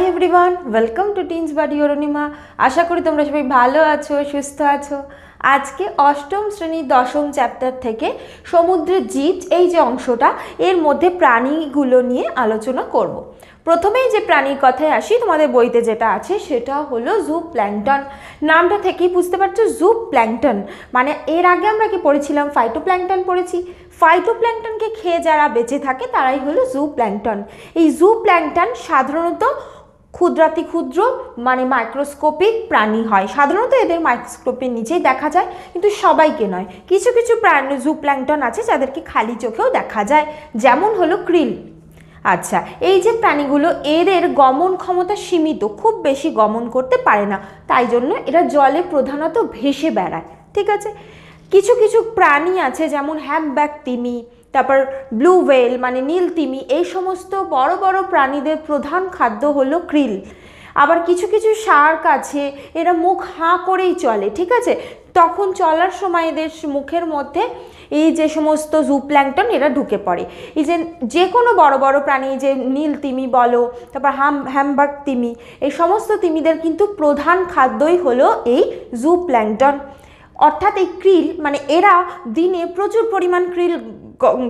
Hi everyone welcome to teens buddy Arunima আশা করি তোমরা সবাই ভালো আছো, সুস্থ আছো। আজকে অষ্টম শ্রেণির দশম চ্যাপ্টার থেকে সমুদ্রের জীব এই যে অংশটা, এর মধ্যে প্রাণীগুলো নিয়ে আলোচনা করব। প্রথমেই যে প্রাণীর কথায় আসি, তোমাদের বইতে যেটা আছে সেটা হলো জু প্ল্যাংটন নামটা থেকেই বুঝতে পারছ জু প্ল্যাংটন মানে এর আগে আমরা কি পড়েছিলাম? ফাইটো প্ল্যাংটন পড়েছি। ফাইটো প্ল্যাংটনকে খেয়ে যারা বেঁচে থাকে, তারাই হলো জু প্ল্যাংটন এই জু প্ল্যাংটন সাধারণত ক্ষুদ্রাতি ক্ষুদ্র মানে মাইক্রোস্কোপিক প্রাণী হয়। সাধারণত এদের মাইক্রোস্কোপের নিচেই দেখা যায়, কিন্তু সবাইকে নয়। কিছু কিছু প্রাণী জু প্ল্যাংটন আছে, যাদেরকে খালি চোখেও দেখা যায়। যেমন হলো ক্রিল আচ্ছা এই যে প্রাণীগুলো, এদের গমন ক্ষমতা সীমিত, খুব বেশি গমন করতে পারে না। তাই জন্য এরা জলে প্রধানত ভেসে বেড়ায়, ঠিক আছে? কিছু কিছু প্রাণী আছে, যেমন হ্যামব্যাক তিমি তারপর ব্লু ওয়েল মানে নীল তিমি, এই সমস্ত বড় বড় প্রাণীদের প্রধান খাদ্য হলো ক্রিল আবার কিছু কিছু শার্ক আছে, এরা মুখ হাঁ করেই চলে, ঠিক আছে? তখন চলার সময় এদের মুখের মধ্যে এই যে সমস্ত জুপ্ল্যাংটন এরা ঢুকে পড়ে। এই যে যে কোনো বড় বড় প্রাণী যে নীল তিমি বলো, তারপর হাম হ্যামবাগ তিমি, এই সমস্ত তিমিদের কিন্তু প্রধান খাদ্যই হলো এই জুপ্ল্যাংটন অর্থাৎ এই ক্রিল মানে এরা দিনে প্রচুর পরিমাণ ক্রিল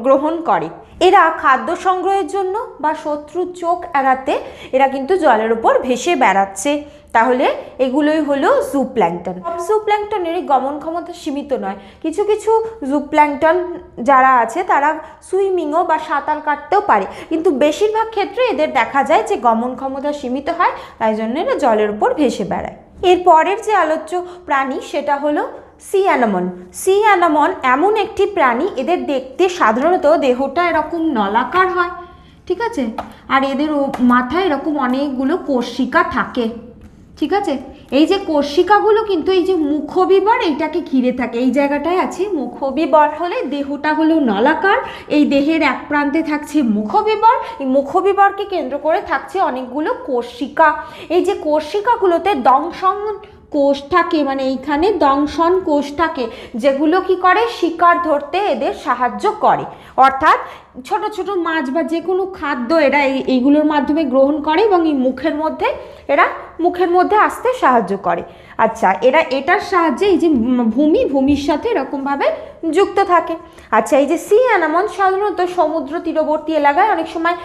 গ্রহণ করে। এরা খাদ্য সংগ্রহের জন্য বা শত্রুর চোখ এড়াতে এরা কিন্তু জলের উপর ভেসে বেড়াচ্ছে। তাহলে এগুলোই হলো জু প্ল্যাংটন জু প্ল্যাংটনের গমন ক্ষমতা সীমিত নয়। কিছু কিছু জু প্ল্যাংটন যারা আছে, তারা সুইমিংও বা সাঁতার কাটতেও পারে। কিন্তু বেশিরভাগ ক্ষেত্রে এদের দেখা যায় যে গমন ক্ষমতা সীমিত হয়, তাই জন্য এরা জলের উপর ভেসে বেড়ায়। এর পরের যে আলোচ্য প্রাণী, সেটা হলো সি অ্যানামন। সি অ্যানামন এমন একটি প্রাণী, এদের দেখতে সাধারণত দেহটা এরকম নলাকার হয়, ঠিক আছে? আর এদের মাথায় এরকম অনেকগুলো কোষিকা থাকে, ঠিক আছে? এই যে কোষিকাগুলো কিন্তু এই যে মুখবিবর, এইটাকে ঘিরে থাকে। এই জায়গাটায় আছে মুখবিবর। হলে দেহটা হলো নলাকার। এই দেহের এক প্রান্তে থাকছে মুখবিবর। এই মুখবিবরকে কেন্দ্র করে থাকছে অনেকগুলো কোষিকা। এই যে কোষিকাগুলোতে দংশন কোষ থাকে মানে এইখানে দংশন কোষ থাকে যেগুলো কি করে? শিকার ধরতে এদের সাহায্য করে। অর্থাৎ ছোট ছোট মাছ বা যে কোনো খাদ্য এরা এই, এইগুলোর মাধ্যমে গ্রহণ করে এবং এই মুখের মধ্যে, এরা মুখের মধ্যে আসতে সাহায্য করে। আচ্ছা এরা এটার সাহায্যে এই যে ভূমি, ভূমির সাথে এরকমভাবে যুক্ত থাকে। আচ্ছা এই যে সি অ্যানামন সাধারণত সমুদ্র তীরবর্তী এলাকায় অনেক সময়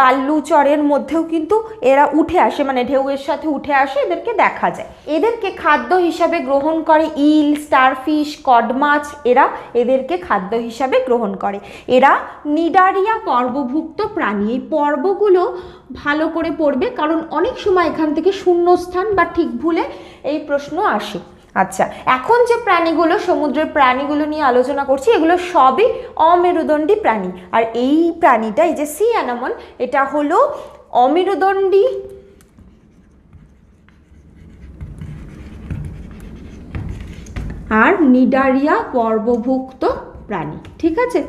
বাল্লু চরের মধ্যেও কিন্তু এরা উঠে আসে মানে ঢেউয়ের সাথে উঠে আসে, এদেরকে দেখা যায়। এদেরকে খাদ্য হিসাবে গ্রহণ করে ইল, স্টারফিশ, কড মাছ, এরা এদেরকে খাদ্য হিসাবে গ্রহণ করে। এরা নিডারিয়া পর্বভুক্ত প্রাণী। এই পর্বগুলো ভালো করে পড়বে, কারণ অনেক সময় এখান থেকে শূন্যস্থান বা ঠিক ভুলে এই প্রশ্ন আসে। আচ্ছা এখন যে প্রাণীগুলো, সমুদ্রের প্রাণীগুলো নিয়ে আলোচনা করছি, এগুলো সবই অমেরুদণ্ডী প্রাণী। আর এই প্রাণীটা, এই যে সি অ্যানামন এটা হলো অমেরুদণ্ডী আর নিডারিয়া পর্বভুক্ত প্রাণী, ঠিক আছে?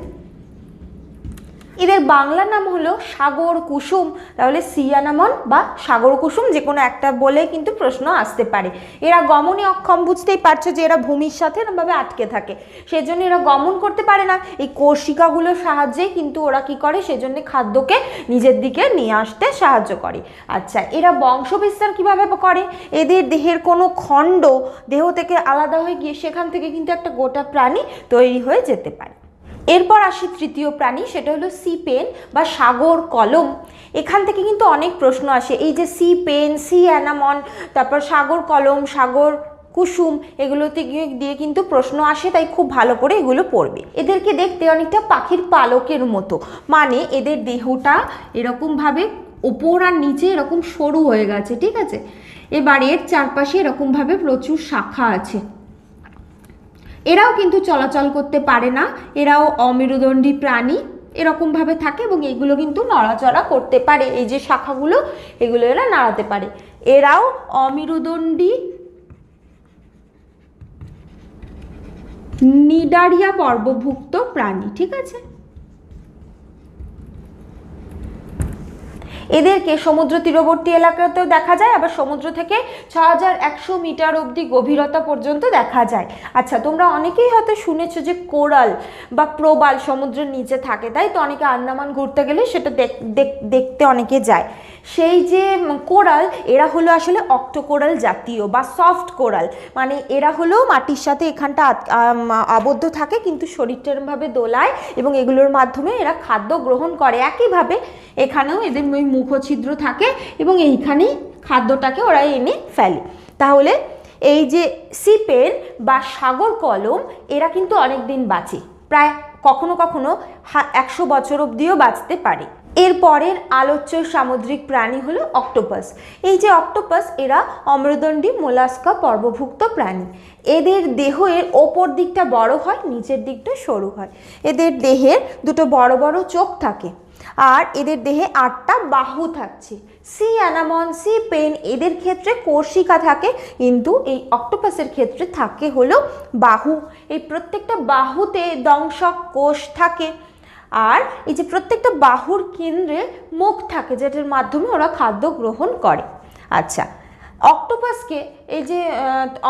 এদের বাংলা নাম হলো সাগর কুসুম। তাহলে সিয়ানামন বা সাগর কুসুম যে কোনো একটা বলে কিন্তু প্রশ্ন আসতে পারে। এরা গমনে অক্ষম বুঝতেই পারছ যে এরা ভূমির সাথে এরমভাবে আটকে থাকে। সেজন্য এরা গমন করতে পারে না। এই কোষিকাগুলোর সাহায্যেই কিন্তু ওরা কি করে? সেজন্য খাদ্যকে নিজের দিকে নিয়ে আসতে সাহায্য করে। আচ্ছা এরা বংশবিস্তার কীভাবে করে? এদের দেহের কোনো খণ্ড দেহ থেকে আলাদা হয়ে গিয়ে সেখান থেকে কিন্তু একটা গোটা প্রাণী তৈরি হয়ে যেতে পারে। এরপর আসি তৃতীয় প্রাণী, সেটা হলো সি পেন বা সাগর কলম। এখান থেকে কিন্তু অনেক প্রশ্ন আসে। এই যে সি পেন, সি অ্যানামন, তারপর সাগর কলম, সাগর কুসুম এগুলোতে দিয়ে কিন্তু প্রশ্ন আসে, তাই খুব ভালো করে এগুলো পড়বে। এদেরকে দেখতে অনেকটা পাখির পালকের মতো। মানে এদের দেহটা এরকমভাবে ওপর আর নিচে এরকম সরু হয়ে গেছে, ঠিক আছে? এবার এর চারপাশে এরকমভাবে প্রচুর শাখা আছে। এরাও কিন্তু চলাচল করতে পারে না, এরাও অমেরুদণ্ডী প্রাণী এরকমভাবে থাকে এবং এগুলো কিন্তু নড়াচড়া করতে পারে। এই যে শাখাগুলো, এগুলো এরা নাড়াতে পারে। এরাও অমেরুদণ্ডী নিডারিয়া পর্বভুক্ত প্রাণী, ঠিক আছে? এদেরকে সমুদ্র তীরবর্তী এলাকাতেও দেখা যায়, আবার সমুদ্র থেকে ছ মিটার অবধি গভীরতা পর্যন্ত দেখা যায়। আচ্ছা তোমরা অনেকেই হয়তো শুনেছো যে কোরাল বা প্রবাল সমুদ্রের নিচে থাকে, তাই তো? অনেকে আন্দামান ঘুরতে গেলে সেটা দেখতে অনেকে যায়। সেই যে কোরাল, এরা হলো আসলে অক্টোকোরাল জাতীয় বা সফট কোরাল। মানে এরা হলো মাটির সাথে এখানটা আবদ্ধ থাকে, কিন্তু শরীরটা এরমভাবে দোলায় এবং এগুলোর মাধ্যমে এরা খাদ্য গ্রহণ করে। একইভাবে এখানেও এদের ওই মুখছিদ্র থাকে এবং এইখানেই খাদ্যটাকে ওরা এনে ফেলে। তাহলে এই যে সিপেন বা সাগর কলম, এরা কিন্তু অনেক দিন বাঁচে। প্রায় কখনো কখনো একশো বছর অবধিও বাঁচতে পারে। এর পরের আলোচ্য সামুদ্রিক প্রাণী হলো অক্টোপাস। এই যে অক্টোপাস, এরা অম্রদণ্ডী মোলাস্কা পর্বভুক্ত প্রাণী। এদের দেহ এর ওপর দিকটা বড় হয়, নিচের দিকটা সরু হয়। এদের দেহের দুটো বড় বড় চোখ থাকে আর এদের দেহে আটটা বাহু থাকছে। সি অ্যানামন, সি পেন, এদের ক্ষেত্রে কোর্শিকা থাকে, কিন্তু এই অক্টোপাসের ক্ষেত্রে থাকে হলো বাহু। এই প্রত্যেকটা বাহুতে দংশক কোষ থাকে। আর এই যে প্রত্যেকটা বাহুর কেন্দ্রে মুখ থাকে, যেটার মাধ্যমে ওরা খাদ্য গ্রহণ করে। আচ্ছা অক্টোপাসকে এই যে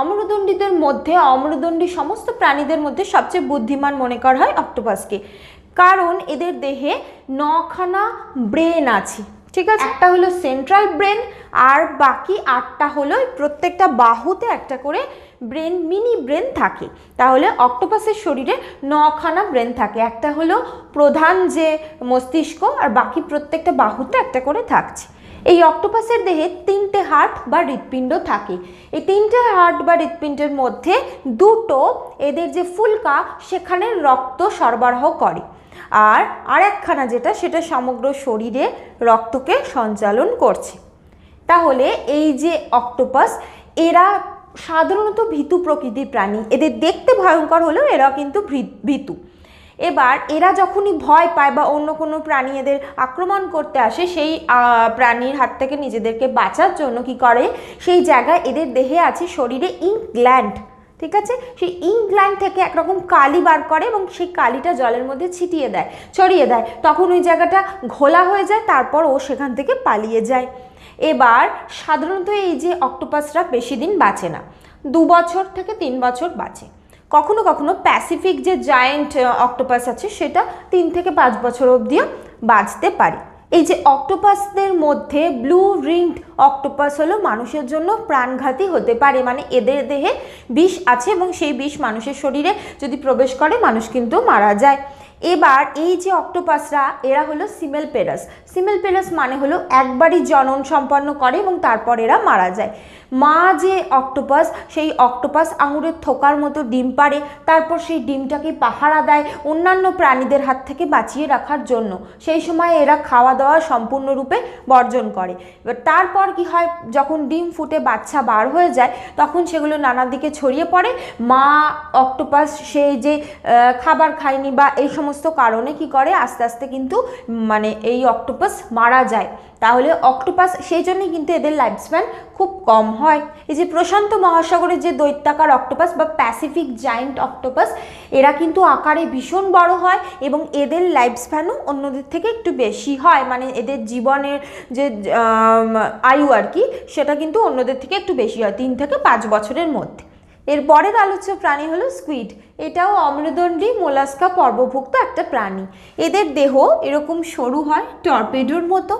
অমরদণ্ডীদের মধ্যে অমরদণ্ডী সমস্ত প্রাণীদের মধ্যে সবচেয়ে বুদ্ধিমান মনে করা হয় অক্টোপাসকে। কারণ এদের দেহে নখানা ব্রেন আছে, ঠিক আছে? একটা হলো সেন্ট্রাল ব্রেন, আর বাকি আটটা হলো প্রত্যেকটা বাহুতে একটা করে ব্রেন, মিনি ব্রেন থাকে। তাহলে অক্টোপাসের শরীরে নখানা ব্রেন থাকে। একটা হলো প্রধান যে মস্তিষ্ক আর বাকি প্রত্যেকটা বাহুতে একটা করে থাকছে। এই অক্টোপাসের দেহে তিনটে হার্ট বা হৃৎপিণ্ড থাকে। এই তিনটে হার্ট বা হৃৎপিণ্ডের মধ্যে দুটো এদের যে ফুলকা, সেখানে রক্ত সরবরাহ করে। আর আরেকখানা যেটা, সেটা সমগ্র শরীরে রক্তকে সঞ্চালন করছে। তাহলে এই যে অক্টোপাস, এরা সাধারণত ভীতু প্রকৃতির প্রাণী। এদের দেখতে ভয়ঙ্কর হলেও এরা কিন্তু ভীতু। এবার এরা যখনই ভয় পায় বা অন্য কোনো প্রাণী এদের আক্রমণ করতে আসে, সেই প্রাণীর হাত থেকে নিজেদেরকে বাঁচার জন্য কি করে? সেই জায়গায় এদের দেহে আছে শরীরে ইঙ্ক গ্ল্যান্ড, ঠিক আছে? সেই ইংল্যান্ড থেকে একরকম কালি বার করে এবং সেই কালিটা জলের মধ্যে ছিটিয়ে দেয়, ছড়িয়ে দেয়। তখন ওই জায়গাটা ঘোলা হয়ে যায়, তারপর ও সেখান থেকে পালিয়ে যায়। এবার সাধারণত এই যে অক্টোপাসরা বেশি দিন বাঁচে না, দু বছর থেকে তিন বছর বাঁচে। কখনো কখনো প্যাসিফিক যে জায়েন্ট অক্টোপাস আছে, সেটা তিন থেকে পাঁচ বছর অবধিও বাঁচতে পারে। এই যে অক্টোপাসদের মধ্যে ব্লু রিংড অক্টোপাস হলো মানুষের জন্য প্রাণঘাতী হতে পারে মানে এদের দেহে বিষ আছে এবং সেই বিষ মানুষের শরীরে যদি প্রবেশ করে, মানুষ কিন্তু মারা যায়। এবার এই যে অক্টোপাসরা এরা হলো সিমেল পেরাস সিমেল পেরাস মানে হলো একবারই জনন সম্পন্ন করে এবং তারপর এরা মারা যায়। মা যে অক্টোপাস, সেই অক্টোপাস আঙুরের থোকার মতো ডিম পারে তারপর সেই ডিমটাকে পাহারা দেয় অন্যান্য প্রাণীদের হাত থেকে বাঁচিয়ে রাখার জন্য। সেই সময় এরা খাওয়া দাওয়া সম্পূর্ণরূপে বর্জন করে। এবার তারপর কি হয়, যখন ডিম ফুটে বাচ্চা বার হয়ে যায়, তখন সেগুলো নানা দিকে ছড়িয়ে পড়ে। মা অক্টোপাস সেই যে খাবার খায়নি বা এই সমস্ত কারণে কি করে, আস্তে আস্তে কিন্তু মানে এই অক্টোপাস মারা যায়। তাহলে অক্টোপাস সেই জন্যই কিন্তু এদের লাইফ স্প্যান খুব কম হয়। এই যে প্রশান্ত মহাসাগরের যে দৈত্যাকার অক্টোপাস বা প্যাসিফিক জায়েন্ট অক্টোপাস এরা কিন্তু আকারে ভীষণ বড় হয় এবং এদের লাইফ স্প্যানও অন্যদের থেকে একটু বেশি হয়। মানে এদের জীবনের যে আয়ু আর কি, সেটা কিন্তু অন্যদের থেকে একটু বেশি হয়, তিন থেকে পাঁচ বছরের মধ্যে। এর পরের আলোচ্য প্রাণী হলো স্কুইড এটাও অম্রদণ্ডী মোলাস্কা পর্বভুক্ত একটা প্রাণী। এদের দেহ এরকম সরু হয়, টর্পেডোর মতো,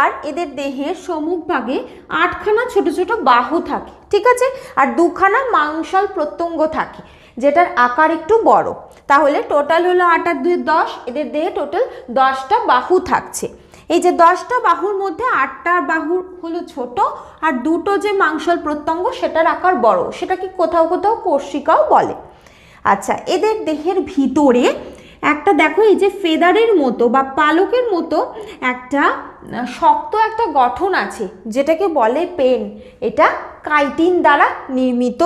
আর এদের দেহের সম্মুখভাগে আটখানা ছোট ছোট বাহু থাকে, ঠিক আছে? আর দুখানা মাংসাল প্রত্যঙ্গ থাকে, যেটার আকার একটু বড়। তাহলে টোটাল হলো আট আর দুই দশ, এদের দেহে টোটাল দশটা বাহু থাকছে। এই যে দশটা বাহুর মধ্যে আটটা বাহু হলো ছোট আর দুটো যে মাংসল প্রত্যঙ্গ সেটার আকার বড়। সেটাকে কোথাও কোথাও কোর্শিকাও বলে। আচ্ছা এদের দেহের ভিতরে একটা দেখো এই যে ফেদারের মতো বা পালকের মতো একটা শক্ত একটা গঠন আছে, যেটাকে বলে পেন। এটা কাইটিন দ্বারা নির্মিত,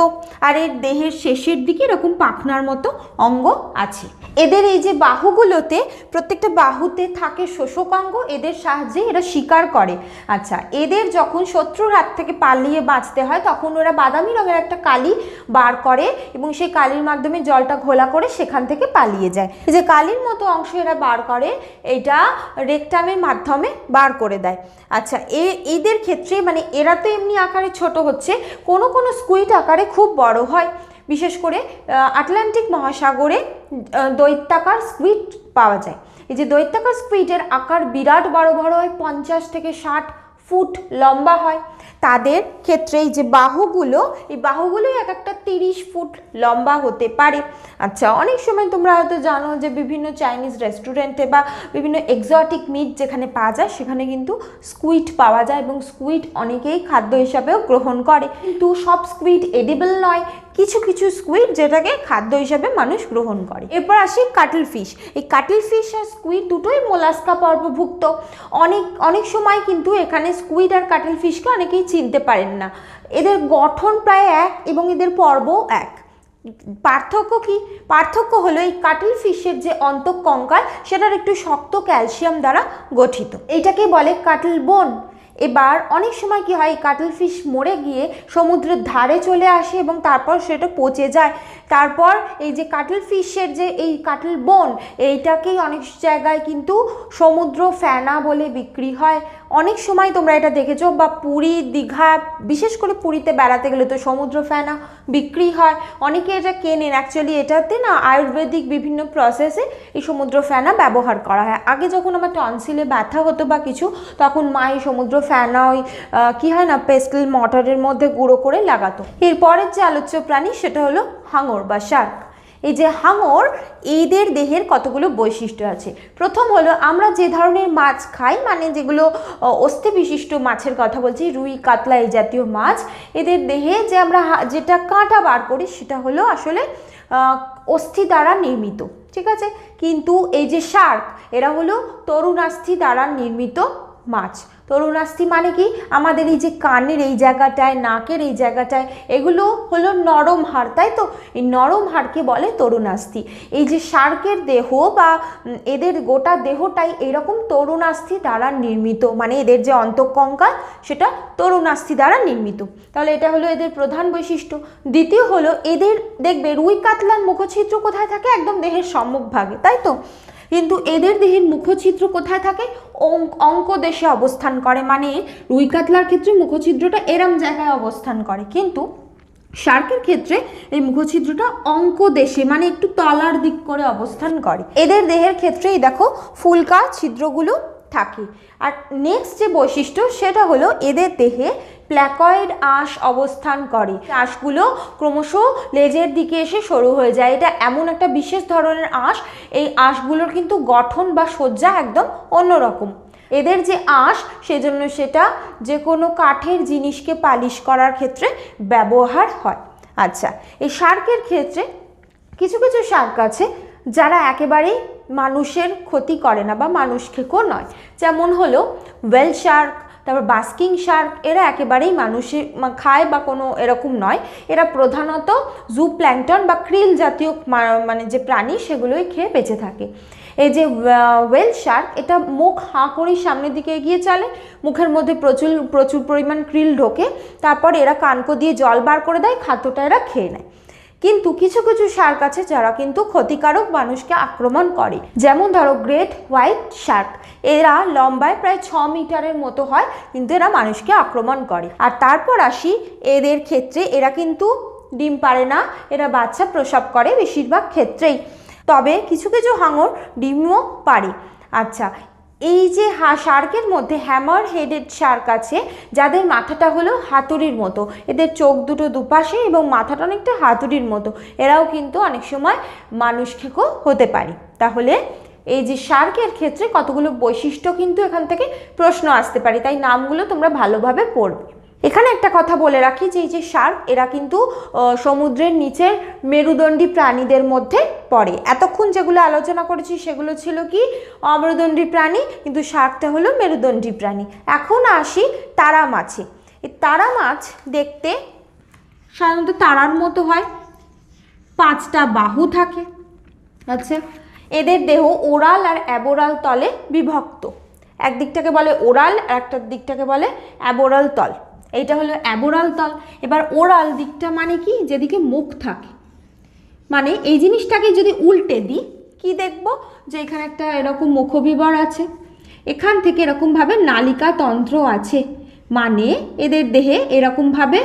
আর এর দেহের শেষের দিকে এরকম পাখনার মতো অঙ্গ আছে। এদের এই যে বাহুগুলোতে প্রত্যেকটা বাহুতে থাকে শোষকাঙ্গ এদের সাহায্যে এরা শিকার করে। আচ্ছা এদের যখন শত্রুর হাত থেকে পালিয়ে বাঁচতে হয়, তখন ওরা বাদামি রঙের একটা কালি বার করে এবং সেই কালির মাধ্যমে জলটা ঘোলা করে সেখান থেকে পালিয়ে যায়। যে কালির মতো অংশ এরা বার করে, এটা রেকটামের মাধ্যমে বার করে দেয়। আচ্ছা এ, এদের ক্ষেত্রে মানে এরা তো এমনি আকারে ছোট হচ্ছে, কোনো কোনো স্কুইড আকারে খুব বড় হয়। বিশেষ করে আটলান্টিক মহাসাগরে দৈত্যাকার স্কুইড পাওয়া যায়। এই যে দৈত্যাকার স্কুইডের আকার বিরাট বড় বড় হয়, পঞ্চাশ থেকে ষাট ফুট লম্বা হয়। তাদের ক্ষেত্রে এই যে বাহুগুলো, এই বাহুগুলো এক একটা তিরিশ ফুট লম্বা হতে পারে। আচ্ছা অনেক সময় তোমরা হয়তো জানো যে বিভিন্ন চাইনিজ রেস্টুরেন্টে বা বিভিন্ন এক্সটিক মিট যেখানে পাওয়া যায়, সেখানে কিন্তু স্কুইড পাওয়া যায় এবং স্কুইড অনেকেই খাদ্য হিসাবেও গ্রহণ করে। কিন্তু সব স্কুইড এডিবল নয় কিছু কিছু স্কুইড যেটাকে খাদ্য হিসাবে মানুষ গ্রহণ করে। এরপর আসি কাটল ফিশ এই কাটল ফিশ আর স্কুইড দুটোই মোলাস্কা পর্বভুক্ত। অনেক অনেক সময় কিন্তু এখানে স্কুইড আর কাটল ফিশকে অনেকেই চিনতে পারেন না। এদের গঠন প্রায় এক এবং এদের পর্বও এক। পার্থক্য কি? পার্থক্য হলো এই কাটল ফিশের যে অন্তঃকঙ্কাল, সেটার একটু শক্ত ক্যালসিয়াম দ্বারা গঠিত। এইটাকে বলে কাটল বোন এবার অনেক সময় কি হয়, কাটল ফিশ মরে গিয়ে সমুদ্রের ধারে চলে আসে এবং তারপর সেটা পচে যায়। তারপর এই যে কাটল ফিশের যে এই কাটল বোন, এইটাকেই অনেক জায়গায় কিন্তু সমুদ্র ফেনা বলে বিক্রি হয়। অনেক সময় তোমরা এটা দেখেছ বা পুরী, দীঘা, বিশেষ করে পুরীতে বেড়াতে গেলে তো সমুদ্র ফেনা বিক্রি হয়। অনেকে এটা কেনেন। অ্যাকচুয়ালি এটাতে না আয়ুর্বেদিক বিভিন্ন প্রসেসে এই সমুদ্র ফেনা ব্যবহার করা হয়। আগে যখন আমার টনসিলে ব্যথা হতো বা কিছু, তখন মা এই সমুদ্র ফেনা ওই কি হয় না পেস্টেল মটরের মধ্যে গুঁড়ো করে লাগাতো। এরপরের যে আলোচ্য প্রাণী সেটা হলো হাঙর বা শার্ক এই যে হাঙর, এদের দেহের কতগুলো বৈশিষ্ট্য আছে? প্রথম হলো, আমরা যে ধরনের মাছ খাই মানে যেগুলো অস্থি বিশিষ্ট মাছের কথা বলছি, রুই, কাতলা এই জাতীয় মাছ, এদের দেহে যে আমরা যেটা কাঁটা বার করি, সেটা হলো আসলে অস্থি দ্বারা নির্মিত, ঠিক আছে? কিন্তু এই যে শার্ক, এরা হলো তরুণাস্থি দ্বারা নির্মিত মাছ। তরুণাস্থি মানে কি? আমাদের এই যে কানের এই জায়গাটায়, নাকের এই জায়গাটায়, এগুলো হলো নরম হাড়, তাই তো? এই নরম হাড়কে বলে তরুণাস্থি এই যে শার্কের দেহ বা এদের গোটা দেহটাই এরকম তরুণাস্থি দ্বারা নির্মিত। মানে এদের যে অন্তঃকঙ্কাল, সেটা তরুণাস্থি দ্বারা নির্মিত। তাহলে এটা হলো এদের প্রধান বৈশিষ্ট্য। দ্বিতীয় হলো এদের, দেখবে রুই কাতলার মুখছিদ্র কোথায় থাকে? একদম দেহের সম্মুখভাগে তাই তো? কিন্তু এদের দেহের মুখছিদ্র কোথায় থাকে? অঙ্ক দেশে অবস্থান করে মানে রুই কাতলার ক্ষেত্রে মুখছিদ্রটা এরম জায়গায় অবস্থান করে। কিন্তু শার্কের ক্ষেত্রে এই মুখছিদ্রটা অঙ্ক দেশে মানে একটু তলার দিক করে অবস্থান করে। এদের দেহের ক্ষেত্রেই দেখো ফুলকা ছিদ্রগুলো থাকে। আর নেক্সট যে বৈশিষ্ট্য সেটা হলো এদের দেহে প্ল্যাকয়েড আঁশ অবস্থান করে। আঁশগুলো ক্রমশ লেজের দিকে এসে সরু হয়ে যায়। এটা এমন একটা বিশেষ ধরনের আঁশ। এই আঁশগুলোর কিন্তু গঠন বা সজ্জা একদম অন্যরকম। এদের যে আঁশ, সেজন্য সেটা যে কোনো কাঠের জিনিসকে পালিশ করার ক্ষেত্রে ব্যবহার হয়। আচ্ছা এই শার্কের ক্ষেত্রে কিছু কিছু শার্ক আছে যারা একেবারেই মানুষের ক্ষতি করে না বা মানুষ খেকো নয়। যেমন হলো ওয়েল শার্ক তারপর বাস্কিং শার্ক এরা একেবারেই মানুষে খায় বা কোনো এরকম নয়। এরা প্রধানত জু প্ল্যাংটন বা ক্রিল জাতীয় মানে যে প্রাণী, সেগুলোই খেয়ে বেঁচে থাকে। এই যে ওয়েল শার্ক এটা মুখ হাঁ করেই সামনের দিকে এগিয়ে চলে। মুখের মধ্যে প্রচুর প্রচুর পরিমাণ ক্রিল ঢোকে। তারপর এরা কানকো দিয়ে জল বার করে দেয়, খাদ্যটা এরা খেয়ে নেয়। কিন্তু কিছু কিছু শার্ক আছে যারা কিন্তু ক্ষতিকারক মানুষকে আক্রমণ করে। যেমন ধরো গ্রেট হোয়াইট শার্ক এরা লম্বায় প্রায় ছ মিটারের মতো হয়, কিন্তু এরা মানুষকে আক্রমণ করে। আর তারপর আসি, এদের ক্ষেত্রে এরা কিন্তু ডিম পারে না, এরা বাচ্চা প্রসব করে বেশিরভাগ ক্ষেত্রেই। তবে কিছু কিছু হাঙর ডিমও পারে আচ্ছা এই যে হা, শার্কের মধ্যে হ্যামার হেডেড শার্ক আছে, যাদের মাথাটা হলো হাতুড়ির মতো। এদের চোখ দুটো দুপাশে এবং মাথাটা অনেকটা হাতুড়ির মতো। এরাও কিন্তু অনেক সময় মানুষ খেকো হতে পারে। তাহলে এই যে শার্কের ক্ষেত্রে কতগুলো বৈশিষ্ট্য কিন্তু এখান থেকে প্রশ্ন আসতে পারে। তাই নামগুলো তোমরা ভালোভাবে পড়বে। এখানে একটা কথা বলে রাখি যে এই যে শার্ক, এরা কিন্তু সমুদ্রের নিচের মেরুদণ্ডী প্রাণীদের মধ্যে পড়ে। এতক্ষণ যেগুলো আলোচনা করেছি সেগুলো ছিল কি? অমেরুদণ্ডী প্রাণী, কিন্তু শার্কটা হলো মেরুদণ্ডী প্রাণী। এখন আসি তারা মাছে। তারা মাছ দেখতে সাধারণত তারার মতো হয়, পাঁচটা বাহু থাকে আচ্ছা। এদের দেহ ওরাল আর অ্যাবোরাল তলে বিভক্ত। একদিকটাকে বলে ওরাল, আর একটা দিকটাকে বলে অ্যাবোরাল তল। এইটা হলো অ্যাবোরাল তল। এবার ওরাল দিকটা মানে কি? যেদিকে মুখ থাকে। মানে এই জিনিসটাকে যদি উল্টে দিই, কি দেখব? যে এখানে একটা এরকম মুখবিবর আছে। এখান থেকে এরকমভাবে নালিকা তন্ত্র আছে। মানে এদের দেহে এরকমভাবে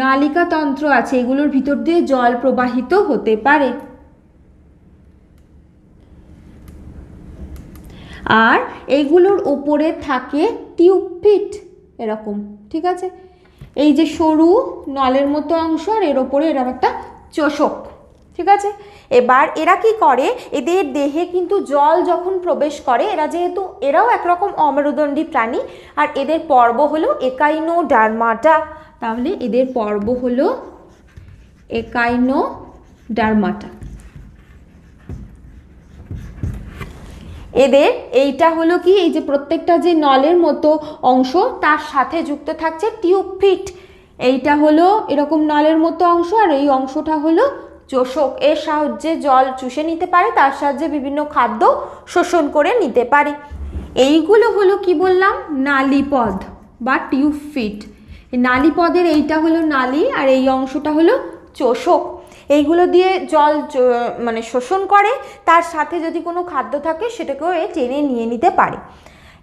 নালিকা তন্ত্র আছে। এগুলোর ভিতর দিয়ে জল প্রবাহিত হতে পারে। আর এইগুলোর উপরে থাকে টিউবফিট। এরকম, ঠিক আছে? এই যে সরু নলের মতো অংশ আর এর ওপরে এরকম একটা চোষক, ঠিক আছে? এবার এরা কি করে? এদের দেহে কিন্তু জল যখন প্রবেশ করে, এরা যেহেতু, এরাও একরকম অমেরুদণ্ডী প্রাণী, আর এদের পর্ব হলো একাইনো ডারমাটা তাহলে এদের পর্ব হলো একাইনো ডারমাটা এদের এইটা হলো কি, এই যে প্রত্যেকটা যে নলের মতো অংশ তার সাথে যুক্ত থাকছে টিউব ফিট এইটা হলো এরকম নলের মতো অংশ আর এই অংশটা হলো চোষক। এর সাহায্যে জল চুষে নিতে পারে, তার সাহায্যে বিভিন্ন খাদ্য শোষণ করে নিতে পারে। এইগুলো হলো কি বললাম, নালীপদ বা টিউব ফিট নালীপদের এইটা হলো নালী আর এই অংশটা হলো চোষক। এইগুলো দিয়ে জল মানে শোষণ করে, তার সাথে যদি কোনো খাদ্য থাকে, সেটাকেও এ টেনে নিয়ে নিতে পারে।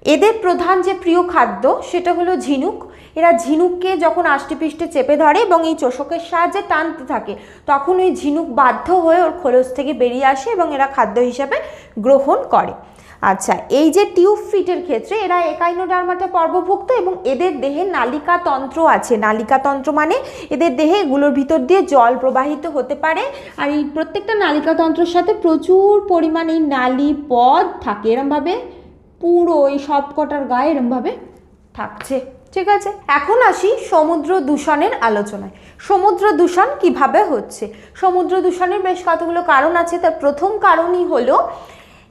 এদের প্রধান যে প্রিয় খাদ্য, সেটা হলো ঝিনুক। এরা ঝিনুককে যখন আষ্টেপৃষ্টে চেপে ধরে এবং এই চোষকের সাহায্যে টানতে থাকে, তখন ওই ঝিনুক বাধ্য হয়ে ওর খোলস থেকে বেরিয়ে আসে এবং এরা খাদ্য হিসাবে গ্রহণ করে। আচ্ছা এই যে টিউব ফিটের ক্ষেত্রে এরা একাইনোডার্মাটা পর্বভুক্ত এবং এদের দেহে নালিকা তন্ত্র আছে। নালিকা তন্ত্র মানে এদের দেহে এগুলোর ভিতর দিয়ে জল প্রবাহিত হতে পারে। আর এই প্রত্যেকটা নালিকা তন্ত্রের সাথে প্রচুর পরিমাণে এই নালী পদ থাকে। এরমভাবে পুরো এই সব কটার গায়ে এরমভাবে থাকছে। ঠিক আছে? এখন আসি সমুদ্র দূষণের আলোচনায়। সমুদ্র দূষণ কীভাবে হচ্ছে? সমুদ্র দূষণের বেশ কতগুলো কারণ আছে। তার প্রথম কারণই হলো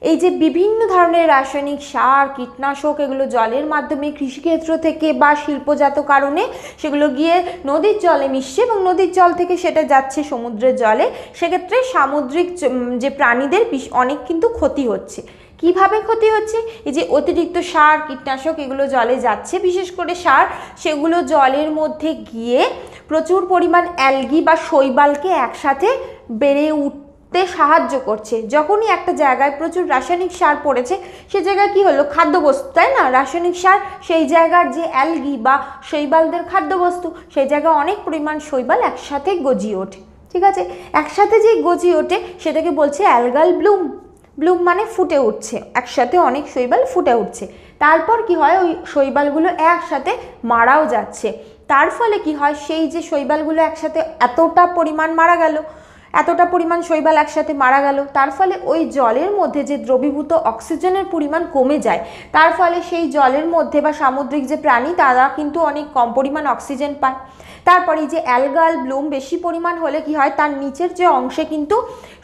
এই যে বিভিন্ন ধরনের রাসায়নিক সার, কীটনাশক, এগুলো জলের মাধ্যমে কৃষিক্ষেত্র থেকে বা শিল্পজাত কারণে সেগুলো গিয়ে নদীর জলে মিশছে এবং নদীর জল থেকে সেটা যাচ্ছে সমুদ্রের জলে। সেক্ষেত্রে সামুদ্রিক যে প্রাণীদের অনেক কিন্তু ক্ষতি হচ্ছে। কীভাবে ক্ষতি হচ্ছে? এই যে অতিরিক্ত সার, কীটনাশক এগুলো জলে যাচ্ছে, বিশেষ করে সার, সেগুলো জলের মধ্যে গিয়ে প্রচুর পরিমাণ অ্যালগি বা শৈবালকে একসাথে বেড়ে উঠতে সাহায্য করছে। যখনই একটা জায়গায় প্রচুর রাসায়নিক সার পড়েছে, সে জায়গায় কি হলো? খাদ্যবস্তু, তাই না? রাসায়নিক সার, সেই জায়গার যে অ্যালগি বা শৈবালদের খাদ্যবস্তু, সেই জায়গায় অনেক পরিমাণ শৈবাল একসাথে গজিয়ে ওঠে। ঠিক আছে? একসাথে যে গজিয়ে ওঠে, সেটাকে বলছে অ্যালগাল ব্লুম। ব্লুম মানে ফুটে উঠছে। একসাথে অনেক শৈবাল ফুটে উঠছে। তারপর কি হয়? ওই শৈবালগুলো একসাথে মারাও যাচ্ছে। তার ফলে কি হয়? সেই যে শৈবালগুলো একসাথে এতটা পরিমাণ মারা গেল এতটা পরিমাণ শৈবাল একসাথে মারা গেল। তার ফলে ওই জলের মধ্যে যে দ্রবীভূত অক্সিজেনের পরিমাণ কমে যায়, তার ফলে সেই জলের মধ্যে বা সামুদ্রিক যে প্রাণী, তারা কিন্তু অনেক কম পরিমাণ অক্সিজেন পায়। তারপরে যে অ্যালগাল ব্লুম বেশি পরিমাণ হলে কি হয়, তার নিচের যে অংশে কিন্তু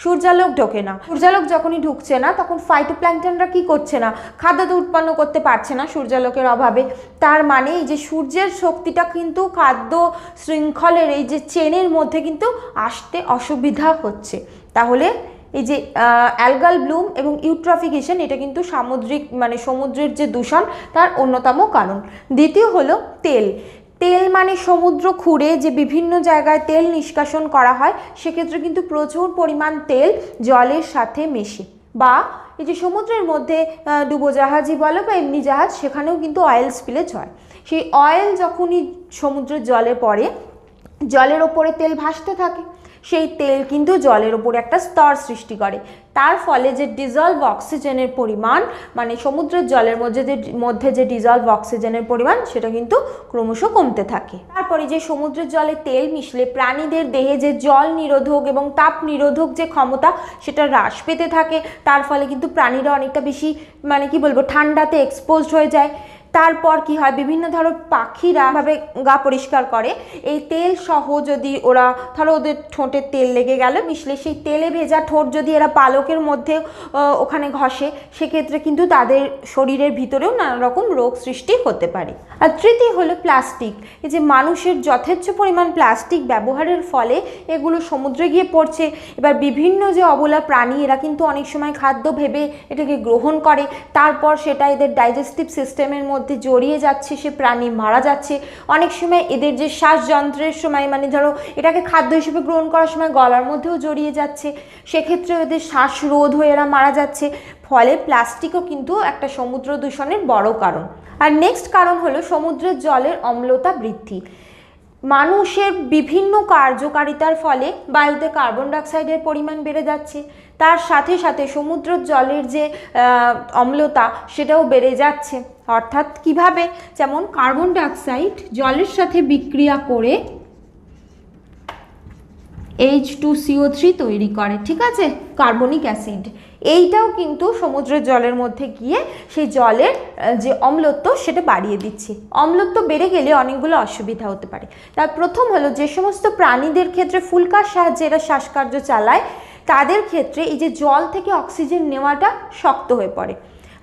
সূর্যালোক ঢোকে না। সূর্যালোক যখনই ঢুকছে না, তখন ফাইটোপ্ল্যাঙ্কটনরা কি করছে না? খাদ্য উৎপন্ন করতে পারছে না সূর্যালোকের অভাবে। তার মানে এই যে সূর্যের শক্তিটা কিন্তু খাদ্য শৃঙ্খলের এই যে চেনের মধ্যে কিন্তু আসতে অসুবিধা হচ্ছে। তাহলে এই যে অ্যালগাল ব্লুম এবং ইউট্রফিকেশন, এটা কিন্তু সামুদ্রিক মানে সমুদ্রের যে দূষণ, তার অন্যতম কারণ। দ্বিতীয় হলো তেল। তেল মানে সমুদ্র খুঁড়ে যে বিভিন্ন জায়গায় তেল নিষ্কাশন করা হয়, সেক্ষেত্রে কিন্তু প্রচুর পরিমাণ তেল জলের সাথে মেশে। বা এই যে সমুদ্রের মধ্যে ডুবোজাহাজই বলো বা এমনি জাহাজ, সেখানেও কিন্তু অয়েল স্পিলেজ হয় সেই অয়েল যখনই সমুদ্রের জলে পড়ে, জলের ওপরে তেল ভাসতে থাকে। সেই তেল কিন্তু জলের ওপরে একটা স্তর সৃষ্টি করে। তার ফলে যে ডিজলভ অক্সিজেনের পরিমাণ মানে সমুদ্রের জলের মধ্যে যে মধ্যে যে ডিজলভ অক্সিজেনের পরিমাণ, সেটা কিন্তু ক্রমশ কমতে থাকে। তারপরে যে সমুদ্রের জলে তেল মিশলে প্রাণীদের দেহে যে জল নিরোধক এবং তাপ নিরোধক যে ক্ষমতা, সেটা হ্রাস পেতে থাকে। তার ফলে কিন্তু প্রাণীরা অনেকটা বেশি মানে কি বলব, ঠান্ডাতে এক্সপোজড হয়ে যায়। তারপর কি হয়? বিভিন্ন ধরো পাখিরা ভাবে গা পরিষ্কার করে। এই তেল সহ যদি ওরা, ধরো ওদের ঠোঁটে তেল লেগে গেল, মিশলে সেই তেলে ভেজা ঠোঁট যদি এরা পালকের মধ্যে ওখানে ঘষে, সেক্ষেত্রে কিন্তু তাদের শরীরের ভিতরেও নানা রকম রোগ সৃষ্টি হতে পারে। আর তৃতীয় হলো প্লাস্টিক। এই যে মানুষের যথেচ্ছ পরিমাণ প্লাস্টিক ব্যবহারের ফলে এগুলো সমুদ্রে গিয়ে পড়ছে। এবার বিভিন্ন যে অবলা প্রাণী, এরা কিন্তু অনেক সময় খাদ্য ভেবে এটাকে গ্রহণ করে। তারপর সেটা এদের ডাইজেস্টিভ সিস্টেমের মধ্যে জড়িয়ে যাচ্ছে, সে প্রাণী মারা যাচ্ছে। অনেক সময় এদের যে শ্বাসযন্ত্রের সময় মানে ধরো এটাকে খাদ্য হিসেবে গ্রহণ করার সময় গলার মধ্যেও জড়িয়ে যাচ্ছে। সেক্ষেত্রে এদের শ্বাসরোধ হয়ে এরা মারা যাচ্ছে। ফলে প্লাস্টিকও কিন্তু একটা সমুদ্র দূষণের বড় কারণ। আর নেক্সট কারণ হলো সমুদ্রের জলের অম্লতা বৃদ্ধি। মানুষের বিভিন্ন কার্যকারিতার ফলে বায়ুতে কার্বন ডাইঅক্সাইডের পরিমাণ বেড়ে যাচ্ছে। তার সাথে সাথে সমুদ্রের জলের যে অম্লতা, সেটাও বেড়ে যাচ্ছে। অর্থাৎ কীভাবে? যেমন কার্বন ডাইঅক্সাইড জলের সাথে বিক্রিয়া করে এইচ টু সিও থ্রি তৈরি করে, ঠিক আছে? Carbonic acid. এইটাও কিন্তু সমুদ্রের জলের মধ্যে গিয়ে সেই জলের যে অম্লত্ব, সেটা বাড়িয়ে দিচ্ছে। অম্লত্ব বেড়ে গেলে অনেকগুলো অসুবিধা হতে পারে। তার প্রথম হলো যে সমস্ত প্রাণীদের ক্ষেত্রে ফুলকার সাহায্যে এরা শ্বাসকার্য চালায়, তাদের ক্ষেত্রে এই যে জল থেকে অক্সিজেন নেওয়াটা শক্ত হয়ে পড়ে।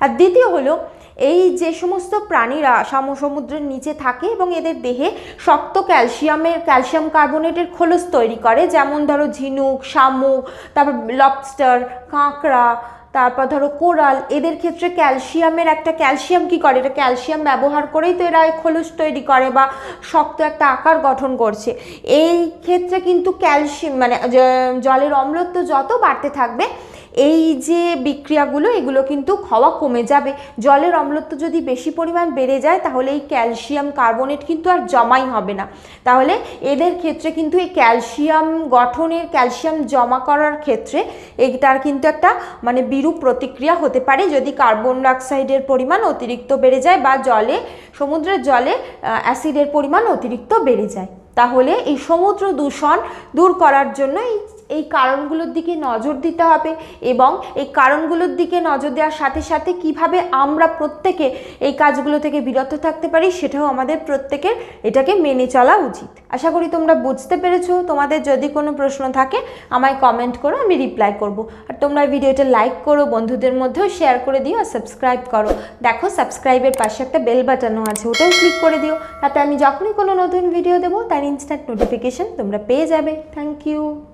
আর দ্বিতীয় হলো এই যে সমস্ত প্রাণীরা সাম, সমুদ্রের নিচে থাকে এবং এদের দেহে শক্ত ক্যালসিয়ামের, ক্যালসিয়াম কার্বনেটের খোলস তৈরি করে। যেমন ধরো ঝিনুক শামুক তারপর লবস্টার, কাঁকড়া, তারপর ধরো কোরাল। এদের ক্ষেত্রে ক্যালসিয়ামের একটা, ক্যালসিয়াম কি করে? এটা ক্যালসিয়াম ব্যবহার করেই তো এরা খোলস তৈরি করে বা শক্ত একটা আকার গঠন করছে। এই ক্ষেত্রে কিন্তু ক্যালসিয়াম মানে জলের অম্লত্ব যত বাড়তে থাকবে এই যে বিক্রিয়াগুলো, এগুলো কিন্তু খাওয়া কমে যাবে। জলের অম্লত্ব যদি বেশি পরিমাণ বেড়ে যায়, তাহলে এই ক্যালসিয়াম কার্বনেট কিন্তু আর জমাই হবে না। তাহলে এদের ক্ষেত্রে কিন্তু এই ক্যালসিয়াম গঠনের ক্যালসিয়াম জমা করার ক্ষেত্রে এটার কিন্তু একটা মানে বিরূপ প্রতিক্রিয়া হতে পারে। যদি কার্বন ডাইঅক্সাইডের পরিমাণ অতিরিক্ত বেড়ে যায় বা জলে, সমুদ্রের জলে অ্যাসিডের পরিমাণ অতিরিক্ত বেড়ে যায়, তাহলে এই সমুদ্র দূষণ দূর করার জন্য এই এই কারণগুলোর দিকে নজর দিতে হবে এবং এই কারণগুলোর দিকে নজর দেওয়ার সাথে সাথে কীভাবে আমরা প্রত্যেকে এই কাজগুলো থেকে বিরত থাকতে পারি সেটাও আমাদের প্রত্যেকের এটাকে মেনে চলা উচিত। আশা করি তোমরা বুঝতে পেরেছ। তোমাদের যদি কোনো প্রশ্ন থাকে, আমায় কমেন্ট করো, আমি রিপ্লাই করব। আর তোমরা ভিডিওটা লাইক করো, বন্ধুদের মধ্যেও শেয়ার করে দিও আর সাবস্ক্রাইব করো। দেখো সাবস্ক্রাইবের পাশে একটা বেল বাটনও আছে, ওটাও ক্লিক করে দিও। তাতে আমি যখনই কোনো নতুন ভিডিও দেবো, তার ইনস্ট্যান্ট নোটিফিকেশন তোমরা পেয়ে যাবে। Thank you